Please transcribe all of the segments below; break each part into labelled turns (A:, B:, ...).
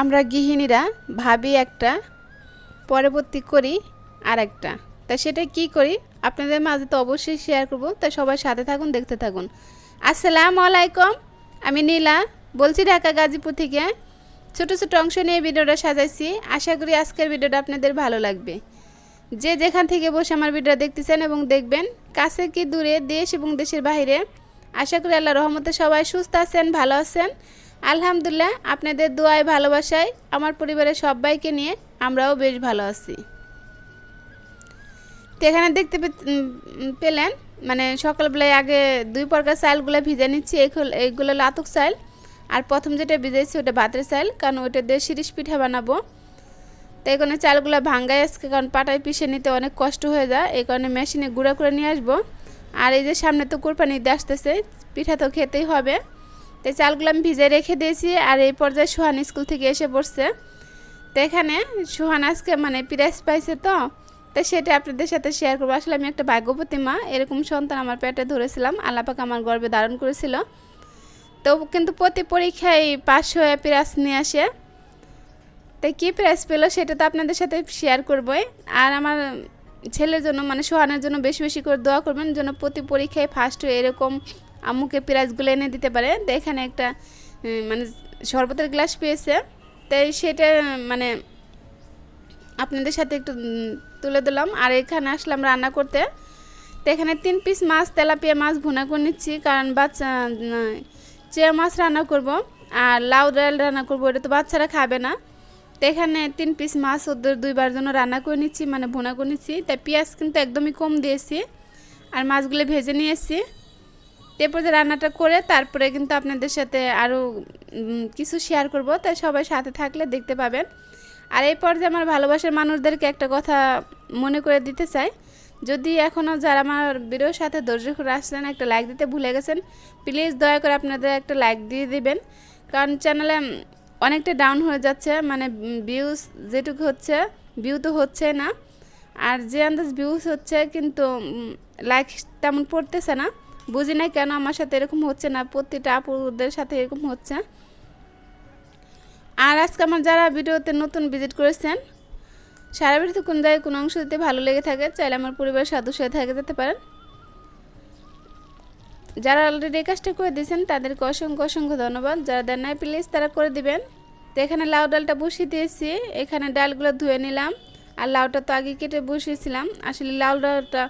A: আমরা গৃহিণীরা ভাবি একটা, পরবর্তী করি আর একটা তা সেটা কি করি? আপনাদের মাঝে তো অবশ্যই শেয়ার করব তাই সবাই সাথে থাকুন, দেখতে থাকুন। আসসালামু আলাইকুম, আমি নীলা, বলছি ঢাকা গাজীপুর থেকে। ছোট ছোট অংশ নিয়ে ভিডিওটা সাজাইছি, আশা করি আজকের ভিডিওটা আপনাদের ভালো লাগবে। যে যেখান থেকে বসে আমার ভিডিও দেখতেছেন এবং দেখবেন, কাছে কি দূরে দেশ এবং দেশের বাইরে আশা করি আল্লাহ রহমতে সবাই সুস্থ আছেন, ভালো আছেন। আলহামদুলিল্লাহ, আপনাদের দোয়ায়, ভালোবাসায় আমার পরিবারের সবাইকে নিয়ে আমরাও বেশ ভালো আছি। তো এখানে দেখতে পেলেন মানে সকালবেলায় আগে দুই প্রকার চাইলগুলো ভিজে নিচ্ছি এইগুলো লাতুক চাল, আর প্রথম যেটা ভিজেছি ওটা ভাতের চাল, কারণ ওটা দিয়ে শিরিষ পিঠা বানাবো। তো এই কারণে চালগুলো ভাঙ্গাই আসছে কারণ পাটায় পিষে নিতে অনেক কষ্ট হয়ে যায়, এই কারণে মেশিনে গুঁড়া করে নিয়ে আসব। আর এই যে সামনে তো কোরবানি ঈদ আসতেছে, পিঠা তো খেতেই হবে। তো চালগুলো আমি ভিজে রেখে দিয়েছি আর এই পর্যায়ে সোহান স্কুল থেকে এসে পড়ছে। তো এখানে সোহান আজকে মানে প্রাইজ পাইছে তো তো সেটা আপনাদের সাথে শেয়ার করব। আসলে আমি একটা ভাগ্যবতী মা, এরকম সন্তান আমার পেটে ধরেছিলাম আল্লাপাক আমার গর্বে ধারণ করেছিল। তো কিন্তু প্রতি পরীক্ষায় পাশ হয়ে প্রাইজ নিয়ে আসে। তাই কী প্রাইজ পেল সেটা তো আপনাদের সাথে শেয়ার করবই। আর আমার ছেলের জন্য মানে সোহানের জন্য বেশি বেশি করে দোয়া করবেন যেন প্রতি পরীক্ষায় ফার্স্ট এরকম আম্মুকে প্রাইজগুলো এনে দিতে পারে। তো এখানে একটা মানে শরবতের গ্লাস পেয়েছে। তাই সেটা মানে আপনাদের সাথে একটু তুলে দিলাম। আর এখানে আসলাম রান্না করতে। তো এখানে তিন পিস মাছ, তেলাপিয়া মাছ ভুনা করে নিচ্ছি। কারণ বাচ্চা চেয়া মাছ রান্না করব। আর লাউ ডাল রান্না করব, এটা তো বাচ্চারা খাবে না। তো এখানে তিন পিস মাছ, ওদের দুইবার জন্য রান্না করে নিচ্ছি মানে ভুনা করে নিচ্ছি। তাই পেঁয়াজ কিন্তু একদমই কম দিয়েছি। আর মাছগুলো ভেজে নিয়েছি। এরপর রান্নাটা করে তারপরে কিন্তু আপনাদের সাথে আরও কিছু শেয়ার করব। তাই সবাই সাথে থাকলে দেখতে পাবেন। আর এই পর্যায়ে আমার ভালোবাসার মানুষদেরকে একটা কথা মনে করে দিতে চাই। যদি এখনও যারা আমার ভিডিওর সাথে ধৈর্য করে আসছেন, একটা লাইক দিতে ভুলে গেছেন প্লিজ দয়া করে আপনাদের একটা লাইক দিয়ে দিবেন। কারণ চ্যানেলে অনেকটা ডাউন হয়ে যাচ্ছে মানে ভিউজ যেটুকু হচ্ছে ভিউ তো হচ্ছে না। আর যে আন্দাজ ভিউজ হচ্ছে, কিন্তু লাইক তেমন পড়তেছে না। বুঝি না কেন আমার সাথে এরকম হচ্ছে না? প্রতিটা আপুদের সাথে এরকম হচ্ছে। আর আজকে আমার যারা ভিডিওতে নতুন ভিজিট করেছেন, সারা ভিডিওতে কোন জায়গায় কোনো অংশ দিতে ভালো লেগে থাকে, চাইলে আমার পরিবারের সদস্য থেকে, যেতে পারেন। যারা অলরেডি এই কাজটা করে দিয়েছেন, তাদেরকে অসংখ্য অসংখ্য ধন্যবাদ। যারা দেন নাই প্লিজ তারা করে দিবেন। তো এখানে লাউ ডালটা বসিয়ে দিয়েছি। এখানে ডালগুলো ধুয়ে নিলাম। আর লাউটা তো আগে কেটে বসিয়েছিলাম। আসলে লাউ ডালটা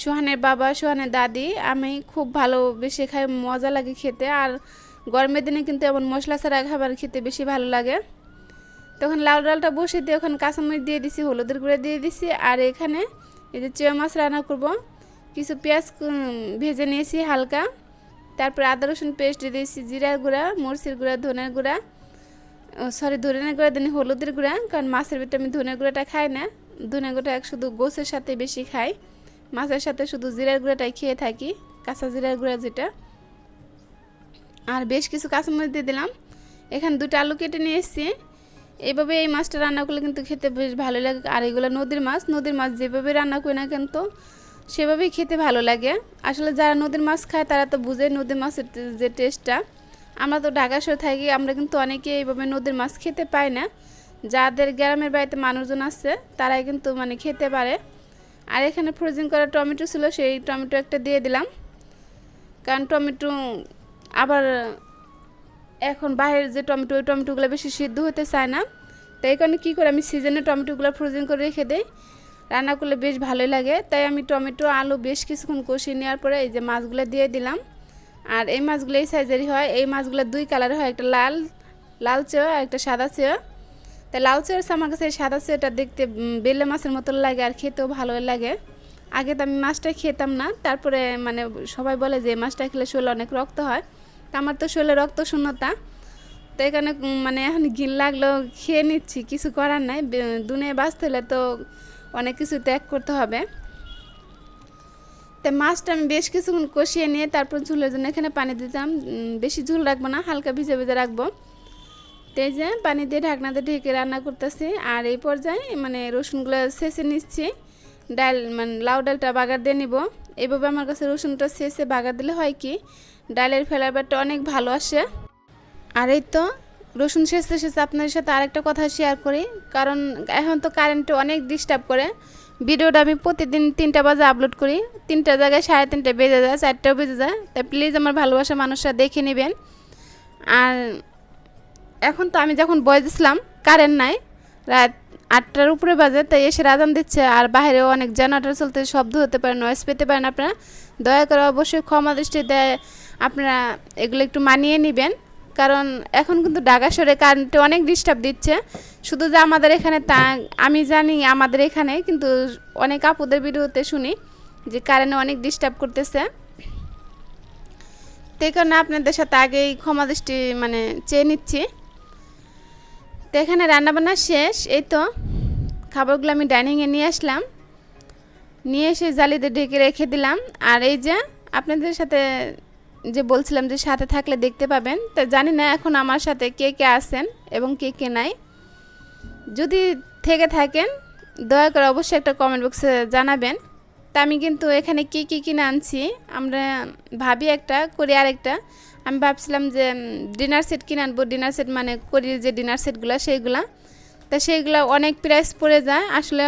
A: সোহানের বাবা, সোহানের দাদি, আমি খুব ভালো বেশি খাই, মজা লাগে খেতে। আর গরমের দিনে কিন্তু এমন মশলা ছাড়া খাবার খেতে বেশি ভালো লাগে। তখন লাউ ডালটা বসিয়ে দিয়ে ওখানে কাঁচামরিচ দিয়ে দিছি, হলুদের গুঁড়ো দিয়ে দিছি। আর এখানে এই যে চেয়া মাছ রান্না করব। কিছু পেঁয়াজ ভেজে নিয়েছি হালকা। তারপর আদা, রসুন পেস্ট দিয়ে দিয়েছি জিরার গুঁড়া, মরিচের গুঁড়া, ধনের গুঁড়া। সরি ধনের গুঁড়া, দিন হলুদের গুঁড়া। কারণ মাছের ভিতরে আমি ধনের গুঁড়াটা খাই না। ধনের গুঁড়া শুধু গোছের সাথে বেশি খাই। মাছের সাথে শুধু জিরার গুঁড়াটাই খেয়ে থাকি, কাঁচা জিরার গুঁড়া যেটা। আর বেশ কিছু কাঁচামরিচ দিয়ে দিলাম। এখানে দুটো আলু কেটে নিয়ে এসেছি এইভাবে এই মাছটা রান্না করলে কিন্তু খেতে বেশ ভালো লাগে। আর এগুলো নদীর মাছ নদীর মাছ যেভাবে রান্না করি না কিন্তু সেভাবেই খেতে ভালো লাগে। আসলে যারা নদীর মাছ খায়, তারা তো বুঝে নদীর মাছের যে টেস্টটা আমরা তো ঢাকা শহরে থাকি, আমরা কিন্তু অনেকে এইভাবে নদীর মাছ খেতে পাই না। যাদের গ্রামের বাড়িতে মানুষজন আছে, তারাই কিন্তু মানে খেতে পারে। আর এখানে ফ্রোজিং করা টমেটো ছিল, সেই টমেটো একটা দিয়ে দিলাম। কারণ টমেটো আবার এখন বাইরের যে টমেটো, ওই টমেটোগুলো বেশি সিদ্ধ হতে চায় না। তাই কারণে কী করে আমি সিজনে টমেটোগুলো ফ্রোজেন করে রেখে দিই। রান্না করলে বেশ ভালোই লাগে। তাই আমি টমেটো, আলু বেশ কিছুক্ষণ কষিয়ে নেওয়ার পরে এই যে মাছগুলো দিয়ে দিলাম। আর এই মাছগুলো এই সাইজেরই হয়। এই মাছগুলো দুই কালারের হয়, একটা লাল লাল চেয়ে আর একটা সাদা চেয়ে তাই লাউ চেয়ে আমার কাছে সাদা চেয়েটা দেখতে বেলে মাছের মতো লাগে আর খেতেও ভালো লাগে। আগে তো আমি মাছটা খেতাম না, তারপরে মানে সবাই বলে যে মাছটা খেলে শরীরে অনেক রক্ত হয়। তা আমার তো শরীরে রক্ত শূন্যতা। তো এখানে মানে এখন ঘিন লাগল খেয়ে নিচ্ছি, কিছু করার নাই। দুনিয়ায় বাঁচতে হলে তো অনেক কিছু ত্যাগ করতে হবে। তো মাছটা আমি বেশ কিছুক্ষণ কষিয়ে নিয়ে তারপর ঝুলের জন্য এখানে পানি দিতাম। বেশি ঝুল রাখব না, হালকা ভিজে ভিজে রাখব। তো এই যে পানি দিয়ে ঢাকনাতে ঢেকে রান্না করতেছি, আর এই পর্যায়ে মানে রসুনগুলো শেষে নিচ্ছি। ডাল মানে লাউ ডালটা বাগার দিয়ে নিব। এভাবে আমার কাছে রসুনটা শেষে বাগার দিলে হয় কি, ডালের ফ্লেভারটা অনেক ভালো আসে। আর এই তো রসুন শেষে শেষে আপনাদের সাথে আরেকটা কথা শেয়ার করি, কারণ এখন তো কারেন্ট অনেক ডিস্টার্ব করে। ভিডিওটা আমি প্রতিদিন তিনটা বাজে আপলোড করি, তিনটা জায়গায় সাড়ে তিনটা বেজে যায়, চারটাও বেজে যায়। তাই প্লিজ আমার ভালোবাসা মানুষরা দেখে নেবেন। আর এখন তো আমি যখন বয়ে দিছিলাম কারেন্ট নাই, রাত আটটার উপরে বাজে, তাই এসে রাজান দিচ্ছে, আর বাইরেও অনেক জেনারেটর চলতে, শব্দ হতে পারে নয়েস পেতে পারেন আপনারা। দয়া করে অবশ্যই ক্ষমা দৃষ্টিতে আপনারা এগুলো একটু মানিয়ে নেবেন, কারণ এখন কিন্তু ঢাকা শহরে কারেন্টে অনেক ডিস্টার্ব দিচ্ছে। শুধু যে আমাদের এখানে তা, আমি জানি আমাদের এখানে, কিন্তু অনেক আপুদের ভিডিওতে শুনি যে কারেন্টে অনেক ডিস্টার্ব করতেছে। এই কারণে আপনাদের সাথে আগেই ক্ষমা দৃষ্টি মানে চেয়ে নিচ্ছি। তো এখানে রান্নাবান্না শেষ, এই তো। খাবারগুলো আমি ডাইনিংয়ে নিয়ে আসলাম। নিয়ে এসে জালিতে ঢেকে রেখে দিলাম। আর এই যে আপনাদের সাথে যে বলছিলাম যে সাথে থাকলে দেখতে পাবেন, তা জানি না এখন আমার সাথে কে কে আছেন এবং কে কে নাই। যদি থেকে থাকেন, দয়া করে অবশ্যই একটা কমেন্ট বক্সে জানাবেন। তা আমি কিন্তু এখানে কী কী কিনে আনছি, আমরা ভাবি একটা, করি আরেকটা। আমি ভাবছিলাম যে ডিনার সেট কিনে আনব। ডিনার সেট মানে করি যে ডিনার সেটগুলো সেইগুলা। তা সেইগুলো অনেক প্রাইস পড়ে যায়। আসলে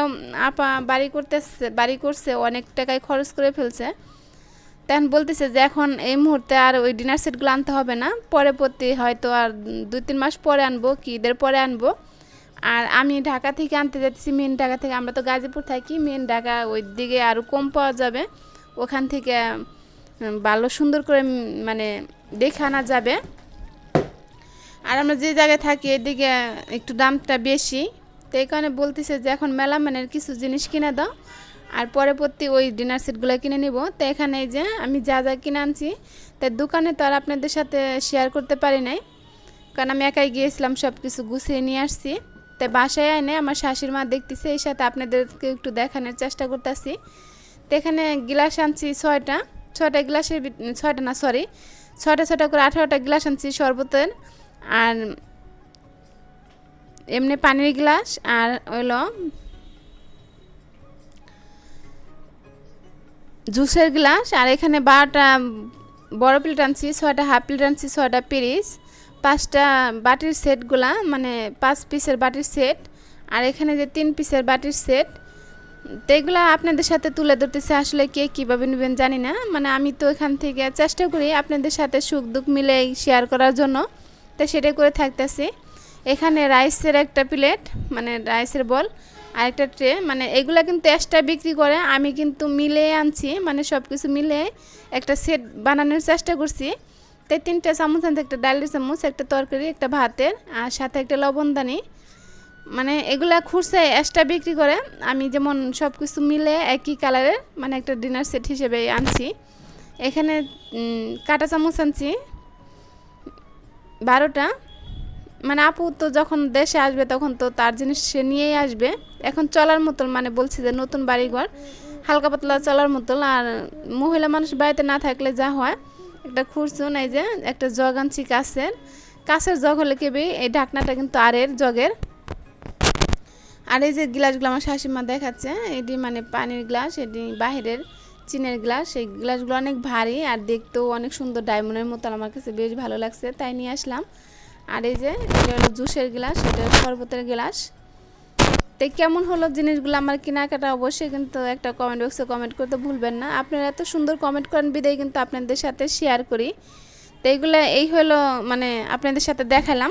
A: আপা বাড়ি করতেছে, বাড়ি করছে, অনেক টাকায় খরচ করে ফেলছে। তখন বলতেছে যে, এখন এই মুহূর্তে আর ওই ডিনার সেটগুলো আনতে হবে না। পরে প্রতি হয়তো আর দুই, তিন মাস পরে আনব, কি ঈদের পরে আনব। আর আমি ঢাকা থেকে আনতে যাচ্ছি মেন ঢাকা থেকে। আমরা তো গাজীপুর থাকি মেন ঢাকা ওই দিকে আরও কম পাওয়া যাবে। ওখান থেকে ভালো সুন্দর করে মানে দেখে আনা যাবে। আর আমরা যে জায়গায় থাকি, এদিকে একটু দামটা বেশি। তো এই কারণে বলতেছে যে এখন মেলা মানের কিছু জিনিস কিনে দাও। আর পরে প্রতি ওই ডিনার সেটগুলো কিনে নিব। তো এখানে যে আমি যা যা কিনে আনছি তাই দোকানে তো আর আপনাদের সাথে শেয়ার করতে পারি নাই। কারণ আমি একাই গিয়েছিলাম সব কিছু গুছিয়ে নিয়ে আসছি। তাই বাসায় এনে আমার শাশুড়ি মা দেখতেছে, এই সাথে আপনাদেরকে একটু দেখানোর চেষ্টা করতেছি। তো এখানে গ্লাস আনছি ছয়টা। ছয়টা গ্লাসের ছয়টা না সরি ছয়টা ছয়টা করে আঠারোটা গ্লাস আনছি শরবতের। আর এমনি পানির গ্লাস আর হইল জুসের গ্লাস। আর এখানে বারোটা বড় প্লেট আনছি, ছয়টা হাফ প্লেট আনছি, ছয়টা পিরিস পাঁচটা বাটির সেটগুলা মানে পাঁচ পিসের বাটির সেট আর এখানে যে তিন পিসের বাটির সেট তো এগুলো আপনাদের সাথে তুলে ধরতেছে, আসলে কে কীভাবে নেবেন জানি না। মানে আমি তো এখান থেকে চেষ্টা করি আপনাদের সাথে সুখ দুঃখ মিলে শেয়ার করার জন্য। তো সেটাই করে থাকতেছি। এখানে রাইসের একটা প্লেট মানে রাইসের বল, আর একটা ট্রে মানে এগুলা কিন্তু এক্সট্রা বিক্রি করে। আমি কিন্তু মিলে আনছি মানে সব কিছু মিলে একটা সেট বানানোর চেষ্টা করছি। তাই তিনটা চামচ আনতে একটা ডালের চামচ, একটা তরকারি, একটা ভাতের, আর সাথে একটা লবণদানি মানে এগুলা খুরসে এক্সট্রা বিক্রি করে। আমি যেমন সব কিছু মিলে একই কালারের মানে একটা ডিনার সেট হিসেবে আনছি। এখানে কাঁটা চামচ আনছি, বারোটা। মানে আপু তো যখন দেশে আসবে তখন তো তার জিনিস সে নিয়েই আসবে। এখন চলার মতন মানে বলছি যে নতুন বাড়িঘর, হালকা পাতলা চলার মতন। আর মহিলা মানুষ বাড়িতে না থাকলে যা হয়, একটা খুরসুন এই যে একটা জগ আনছি কাছের। কাছের জগ হলে কেবি এই ঢাকনাটা কিন্তু আরের জগের। আর এই যে গ্লাসগুলো আমার শাশুড়িমা দেখাচ্ছে, এটি মানে পানির গ্লাস, এটি বাহিরের চিনের গ্লাস। এই গ্লাসগুলো অনেক ভারী আর দেখতেও অনেক সুন্দর, ডায়মন্ডের মতো আমার কাছে বেশ ভালো লাগছে, তাই নিয়ে আসলাম। আর এই যে, এটা হলো জুসের গ্লাস, এটা শরবতের গ্লাস। তো কেমন হলো জিনিসগুলো আমার কেনাকাটা? অবশ্যই কিন্তু একটা কমেন্ট বক্সে কমেন্ট করতে ভুলবেন না। আপনারা এত সুন্দর কমেন্ট করেন, বিদায় কিন্তু আপনাদের সাথে শেয়ার করি। তো এইগুলো এই হলো মানে আপনাদের সাথে দেখালাম।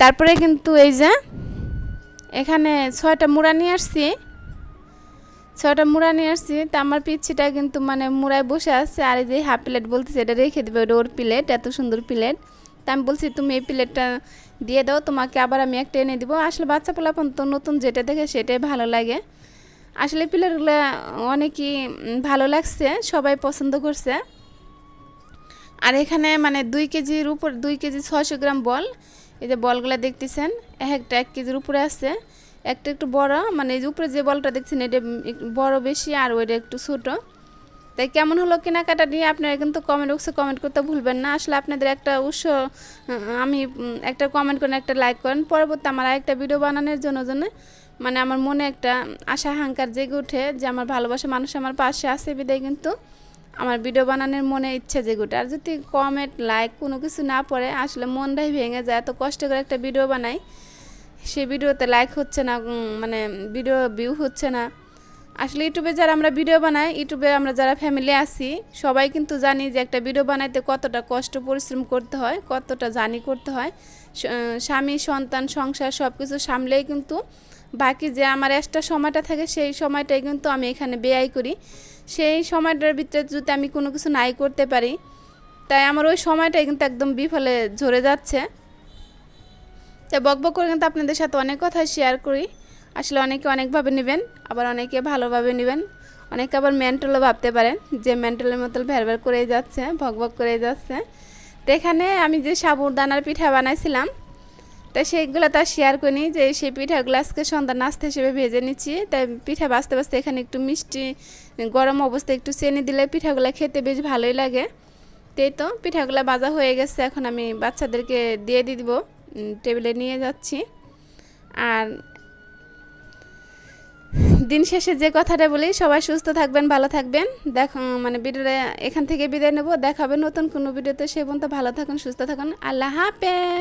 A: তারপরে কিন্তু এই যে এখানে ছয়টা মুড়া নিয়ে আসছি। ছয়টা মুড়া নিয়ে আসছি। তা আমার পিচ্ছিটা কিন্তু মানে মুড়ায় বসে আছে। আর এই যে হাফ প্লেট বলতেছে, এটা রেখে দেবে ওটা ওর প্লেট, এত সুন্দর প্লেট। তা আমি বলছি, তুমি এই প্লেটটা দিয়ে দাও, তোমাকে আবার আমি একটা এনে দিব। আসলে বাচ্চা পোলাপন তো নতুন যেটা দেখে সেটাই ভালো লাগে। আসলে প্লেটগুলো অনেকই ভালো লাগছে, সবাই পছন্দ করছে। আর এখানে মানে দুই কেজির উপর দুই কেজি ছয়শো গ্রাম বল। এই যে বলগুলো দেখতেছেন, এক একটা এক কেজির উপরে আছে। একটা একটু বড় মানে এই যে উপরে যে বলটা দেখছেন, এটা বড় বেশি আর ওইটা একটু ছোটো। তাই কেমন হলো কেনাকাটা নিয়ে আপনারা কিন্তু কমেন্ট বক্সে কমেন্ট করতে ভুলবেন না। আসলে আপনাদের একটা উৎস আমি একটা কমেন্ট করেন, একটা লাইক করেন। পরবর্তী আমার আরেকটা ভিডিও বানানোর জন্য জন্য মানে আমার মনে একটা আশা হাঙ্কার জেগে ওঠে যে আমার ভালোবাসা মানুষ আমার পাশে আছে। বিদায় কিন্তু। আমার ভিডিও বানানোর মনে ইচ্ছা যেগুলো আর যদি কমেন্ট লাইক কোনো কিছু না পড়ে, আসলে মনটাই ভেঙে যায়, এত কষ্ট করে একটা ভিডিও বানাই, সেই ভিডিওতে লাইক হচ্ছে না মানে ভিডিও ভিউ হচ্ছে না। আসলে ইউটিউবে যারা আমরা ভিডিও বানাই, ইউটিউবে আমরা যারা ফ্যামিলি আছি, সবাই কিন্তু জানি যে একটা ভিডিও বানাইতে কতটা কষ্ট, পরিশ্রম করতে হয়, কতটা জানি করতে হয়। স্বামী, সন্তান, সংসার সব কিছু সামলেই কিন্তু বাকি যে আমার এক্সট্রা সময়টা থাকে, সেই সময়টাই কিন্তু আমি এখানে ব্যয় করি। সেই সময়টার ভিতরে যদি আমি কোনো কিছু নাই করতে পারি, তাই আমার ওই সময়টাই কিন্তু একদম বিফলে ঝরে যাচ্ছে। তাই বক বক করে কিন্তু আপনাদের সাথে অনেক কথা শেয়ার করি। আসলে অনেকে অনেকভাবে নেবেন, আবার অনেকে ভালোভাবে নেবেন। অনেকে আবার মেন্টালও ভাবতে পারেন যে মেন্টালের মতো ভ্যার ভ্যার করেই যাচ্ছে ভক ভক করেই যাচ্ছে। তো এখানে আমি যে সাবুদানার পিঠা বানাইছিলাম তাই সেইগুলো তার শেয়ার করি যে সেই পিঠাগুলো আজকে সন্ধ্যা নাস্তা হিসেবে ভেজে নিচ্ছি। তাই পিঠা বাঁচতে বাঁচতে এখানে একটু মিষ্টি, গরম অবস্থায় একটু চেনি দিলে পিঠাগুলো খেতে বেশ ভালোই লাগে। তাই তো পিঠাগুলো বাজা হয়ে গেছে, এখন আমি বাচ্চাদেরকে দিয়ে দিব টেবিলে নিয়ে যাচ্ছি। আর দিন শেষে যে কথাটা বলি, সবাই সুস্থ থাকবেন, ভালো থাকবেন। দেখো মানে ভিডিওটা এখান থেকে বিদায় নেব দেখাবে নতুন কোনো ভিডিওতে। সে পর্যন্ত ভালো থাকুন, সুস্থ থাকুন। আল্লাহ হাফেজ!